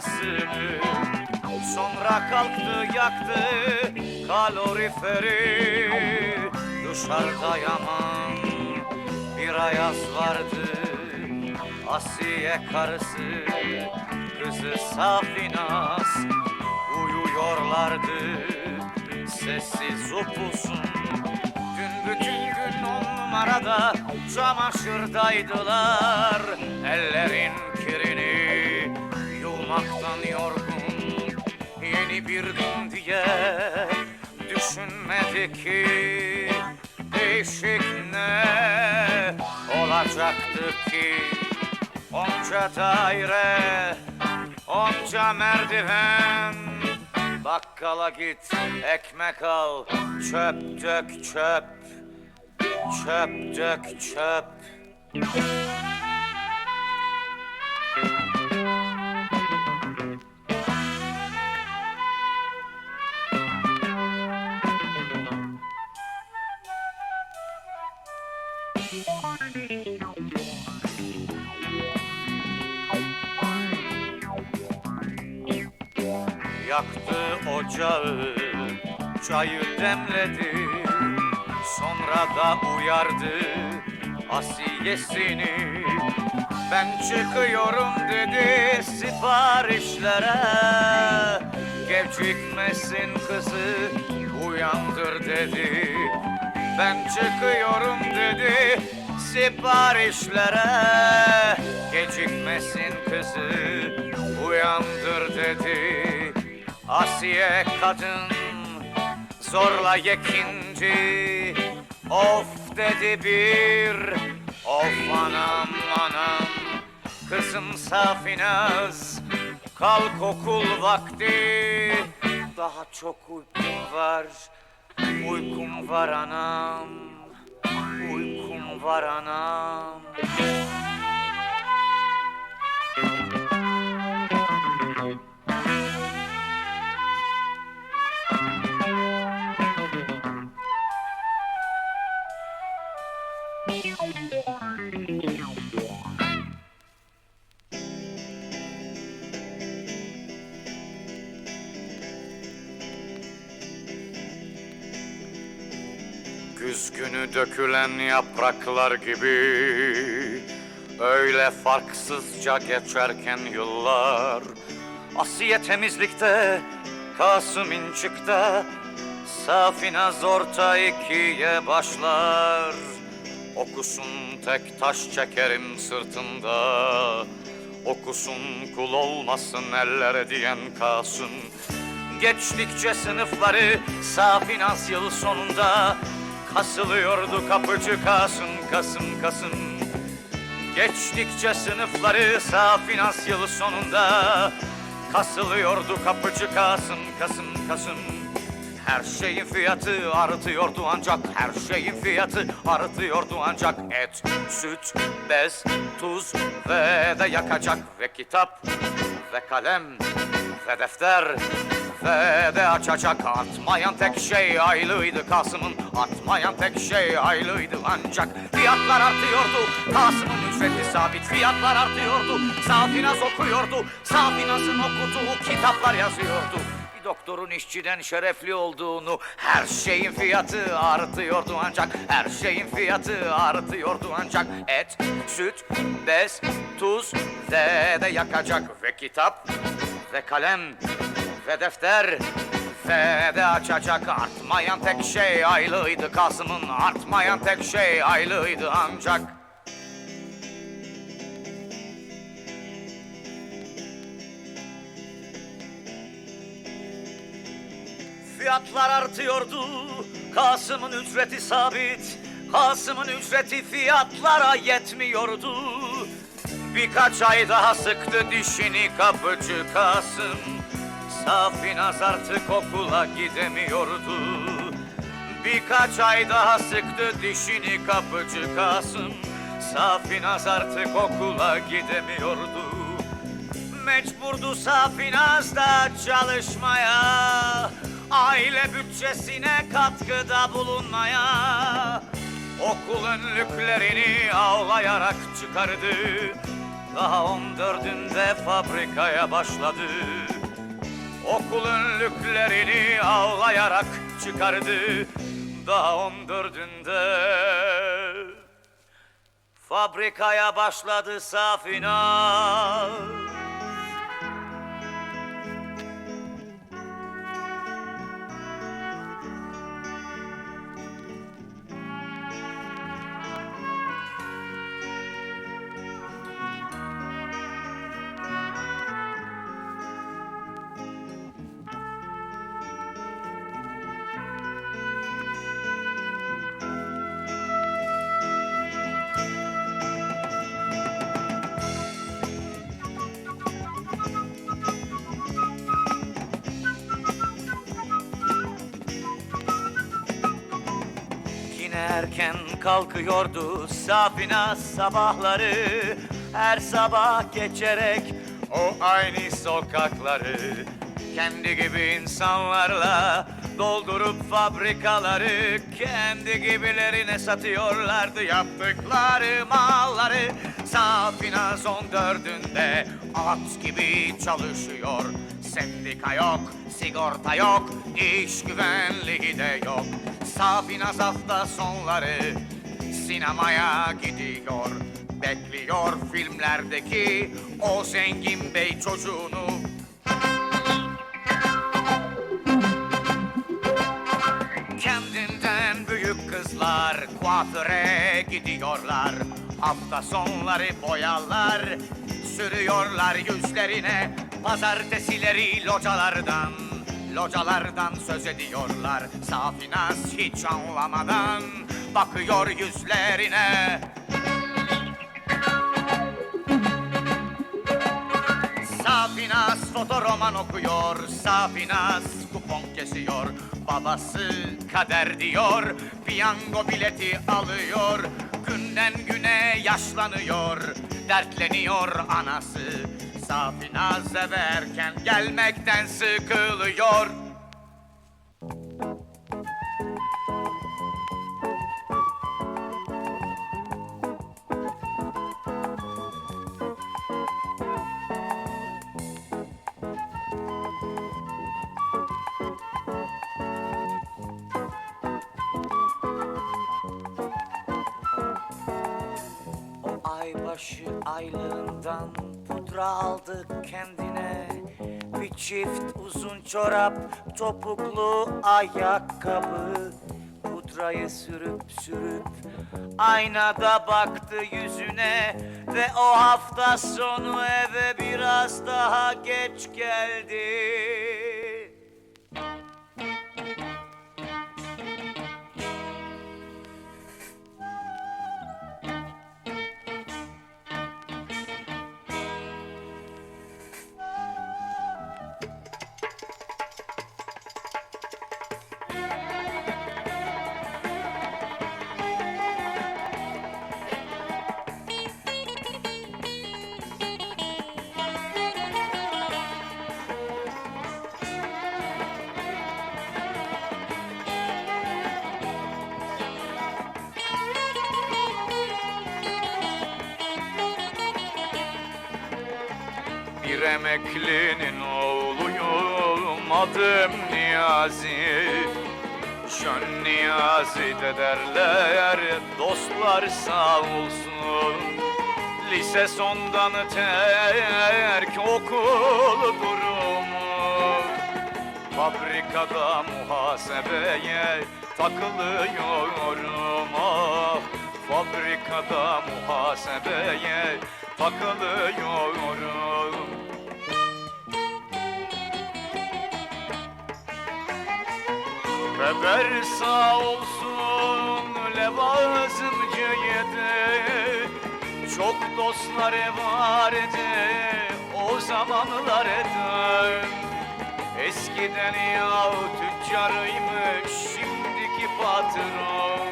Bafrasını Sonra kalktı yaktı kaloriferi. Dışarıda yaman bir ayaz vardı Asiye karısı kızı Safinas Uyuyorlardı. Sessiz upuzun Dün bütün gün on numarada çamaşırdaydılar Ellerin yumaktan yorgun Yeni bir gün diye düşünmedi ki Değişik ne olacaktı ki? Onca daire, onca merdiven Bakkala git, ekmek al, çöp dök çöp Çöp dök çöp Yaktı ocağı, çayı demledi. Sonra da uyardı asiyesini. Ben çıkıyorum dedi siparişlere. Gecikmesin kızı uyandır dedi Ben çıkıyorum dedi siparişlere. Gecikmesin kızı uyandır dedi. Asiye kadın zorla yekinci. Of dedi bir Of anam anam. Kızım Safinaz Kalk okul vakti. Daha çok uykum var Uykum var anam Uykum var anam dökülen yapraklar gibi Öyle farksızca geçerken yıllar Asiye temizlikte, Kasım incikte Safinaz orta ikiye başlar. Okusun tek taş çekerim sırtında Okusun kul olmasın ellere diyen Kasım. Geçtikçe sınıfları Safinaz yıl sonunda Kasılıyordu kapıcı Kasım, Kasım, Kasım. Geçtikçe sınıfları Safinaz yıl sonunda. Kasılıyordu kapıcı Kasım, Kasım, Kasım. Her şeyin fiyatı artıyordu ancak Her şeyin fiyatı artıyordu ancak. Et, süt, bez, tuz ve de yakacak Ve kitap ve kalem ve defter ve de açacak Artmayan tek şey aylıydı Kasım'ın. Artmayan tek şey aylıydı ancak Fiyatlar artıyordu. Kasım'ın ücreti sabit Fiyatlar artıyordu. Safinaz okuyordu Safinaz'ın okuduğu kitaplar yazıyordu. Doktorun işçiden şerefli olduğunu Her şeyin fiyatı artıyordu ancak Her şeyin fiyatı artıyordu ancak. Et, süt, bez, tuz ve de yakacak Ve kitap ve kalem ve defter. Ve de açacak artmayan tek şey aylıydı Kasım'ın artmayan tek şey aylıydı ancak. Fiyatlar artıyordu. Kasım'ın ücreti sabit. Kasım'ın ücreti fiyatlara yetmiyordu. Birkaç ay daha sıktı dişini kapıcı Kasım Safinaz artık okula gidemiyordu. Birkaç ay daha sıktı dişini kapıcı Kasım. Safinaz artık okula gidemiyordu. Mecburdu Safinaz da çalışmaya. Aile bütçesine katkıda bulunmaya. Okul önlüklerini ağlayarak çıkardı. Daha on dördünde fabrikaya başladı Okul önlüklerini ağlayarak çıkardı Daha on dördünde. Fabrikaya başladı Safinaz erken kalkıyordu Safina sabahları. Her sabah geçerek o aynı sokakları. Kendi gibi insanlarla doldurup fabrikaları Kendi gibilerine satıyorlardı yaptıkları malları. Safinaz on dördünde at gibi çalışıyor. Sendika yok, sigorta yok, iş güvenliği de yok Safinaz hafta sonları sinemaya gidiyor. Bekliyor filmlerdeki o zengin bey çocuğunu. Kendinden büyük kızlar kuaföre gidiyorlar. Hafta sonları boyalar sürüyorlar yüzlerine. Pazartesileri localardan, localardan söz ediyorlar. Safinaz hiç anlamadan bakıyor yüzlerine. Safinaz fotoroman okuyor Safinaz kupon kesiyor. Babası kader diyor Piyango bileti alıyor. Günden güne yaşlanıyor Dertleniyor anası Safinaz eve erken gelmekten sıkılıyor. Aybaşı aylığından pudra aldı kendine. Bir çift uzun çorap, topuklu ayakkabı. Pudrayı sürüp sürüp aynada baktı yüzüne. Ve o hafta sonu eve biraz daha geç geldi emeklinin oğluyum adım Niyazi. Şön Niyazi de derler dostlar sağ olsun. Lise sondan terk okul durumu Fabrikada muhasebeye takılıyorum. Ah Fabrikada muhasebeye takılıyorum Beber sağ olsun levazımcı yedi Çok dostları vardı o zamanlarda Eskiden ya tüccarıymış şimdiki patron.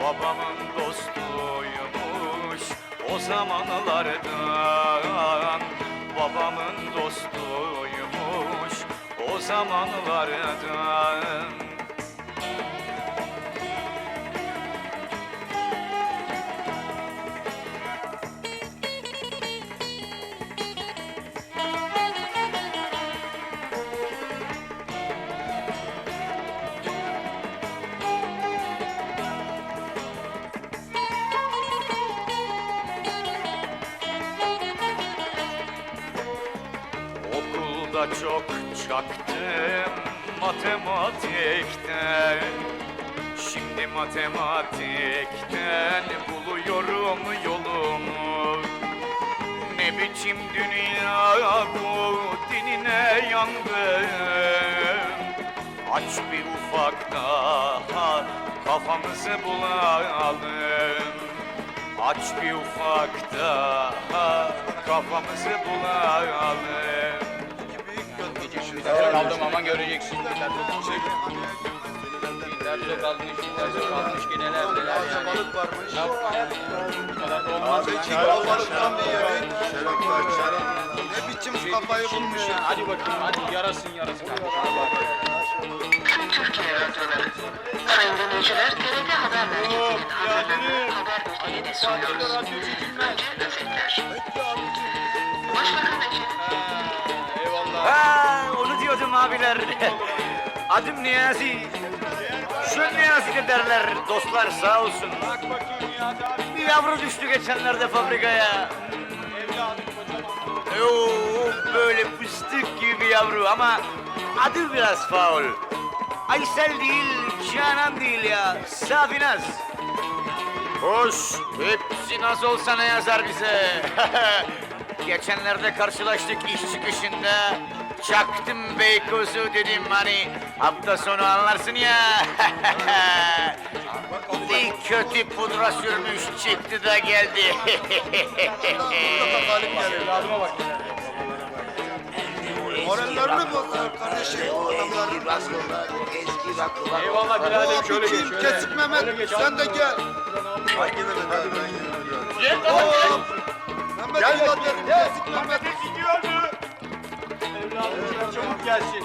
Babamın dostuymuş o zamanlardan Babamın dostuymuş o zamanlardan çok çaktım matematikten. Şimdi matematikten buluyorum yolumu. Ne biçim dünya bu dinine yandım Aç bir ufak daha kafamızı bulalım. Aç bir ufak daha kafamızı bulalım Kaldım aman göreceksin. Derse kalmış, derse kalmış gene neredeler yani. balık varmış. Ne yapayım? Bu kadar da olmaz Abi iki kilo balıktan bir yemek. Ne biçim kafayı bulmuş ya. Hadi bakayım hadi yarasın yarasın. Tüm Türkiye radyoları. Sayın dinleyiciler, TRT Haber Merkezi'nin hazırladığı haber bültenini sunuyoruz. Önce özetler. Abiler. Adım Niyazi. Şu Niyazi de derler dostlar sağ olsun. Bir yavru düştü geçenlerde fabrikaya. Oo, böyle fıstık gibi yavru ama adı biraz faul. Aysel değil, Canan değil ya, Safinaz. Hoş, hepsi nasıl olsa ne yazar bize. Geçenlerde karşılaştık iş çıkışında. Çaktım Beykoz'u dedim hani hafta sonu anlarsın ya. Bir kötü pudra sürmüş çıktı da geldi. Morallerini bozuyor kardeşim. Adamların Eyvallah biraderim şöyle geç. Şöyle. Kesik Mehmet. Sen de gel. Hadi Hadi ben gidiyorum. Gel gel. Mehmet evlatlarım kesik Mehmet. gidiyordu. Evladım çabuk gelsin.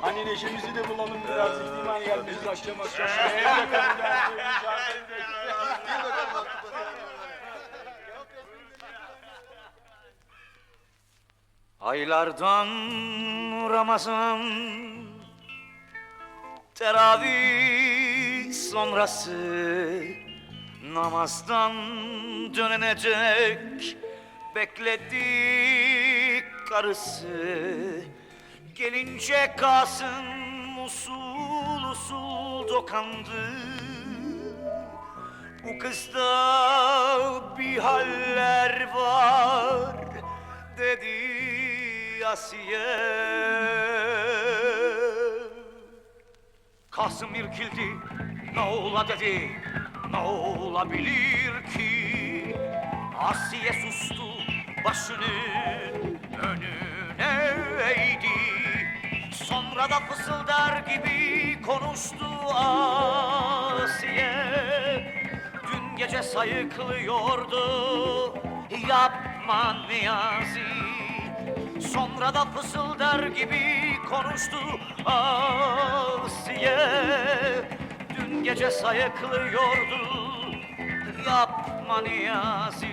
Hani neşemizi de bulalım birazcık değil mi? Hani gelmişiz akşam akşam. Kalacağız. Aylardan Ramazan Teravih sonrası Namazdan dönenecek Bekledik karısı. Gelince Kasım usul usul dokandı. Bu kızda bir haller var dedi Asiye Kasım irkildi ne ola dedi ne olabilir ki? Asiye sustu başını önüne eğdi. Sonra da fısıldar gibi konuştu Asiye. Dün gece sayıklıyordu Yapma Niyazi Sonra da fısıldar gibi konuştu Asiye. Dün gece sayıklıyordu Yapma Niyazi.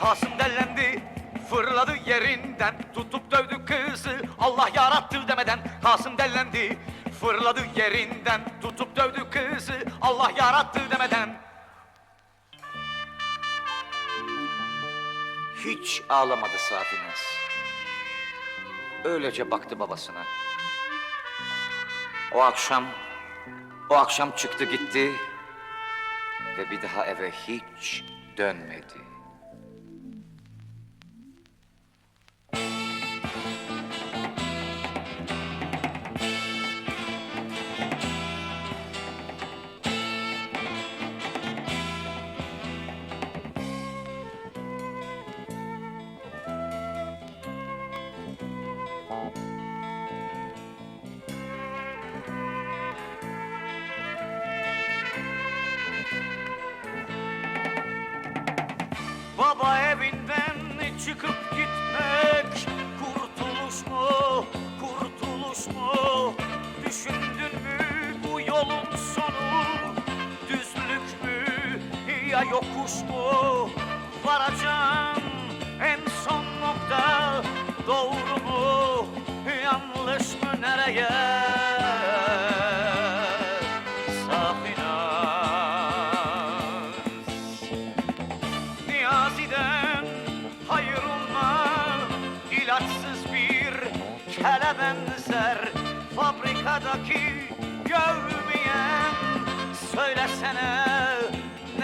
Kasım dellendi Fırladı yerinden Tutup dövdü kızı. Allah yarattı demeden Kasım dellendi Fırladı yerinden Tutup dövdü kızı. Allah yarattı demeden Hiç ağlamadı Safinaz Öylece baktı babasına. O akşam O akşam çıktı gitti Ve bir daha eve hiç dönmedi Baba evinden çıkıp gitmek? Kurtuluş mu, kurtuluş mu? Düşündün mü bu yolun sonu? Düzlük mü? Ya yokuş mu? Varacağım en son nokta. Doğru mu, yanlış mı?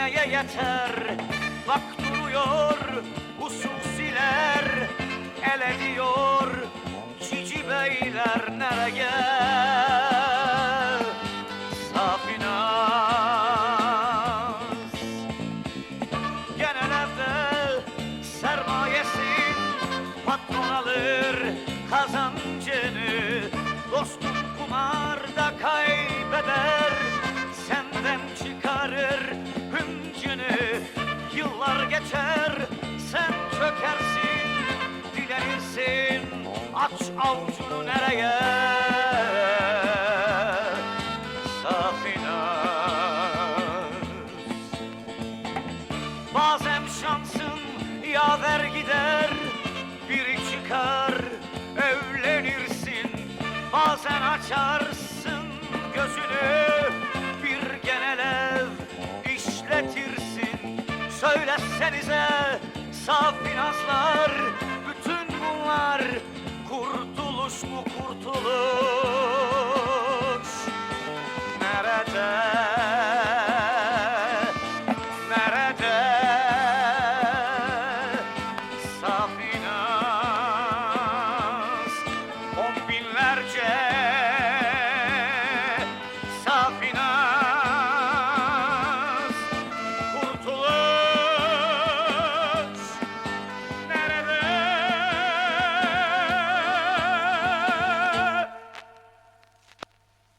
neye yeter? Bak duruyor hususiler el ediyor Cici beyler nereye? biter Sen çökersin, dilenirsin. Aç av saf finanslar, bütün bunlar kurtuluş mu kurtuluş?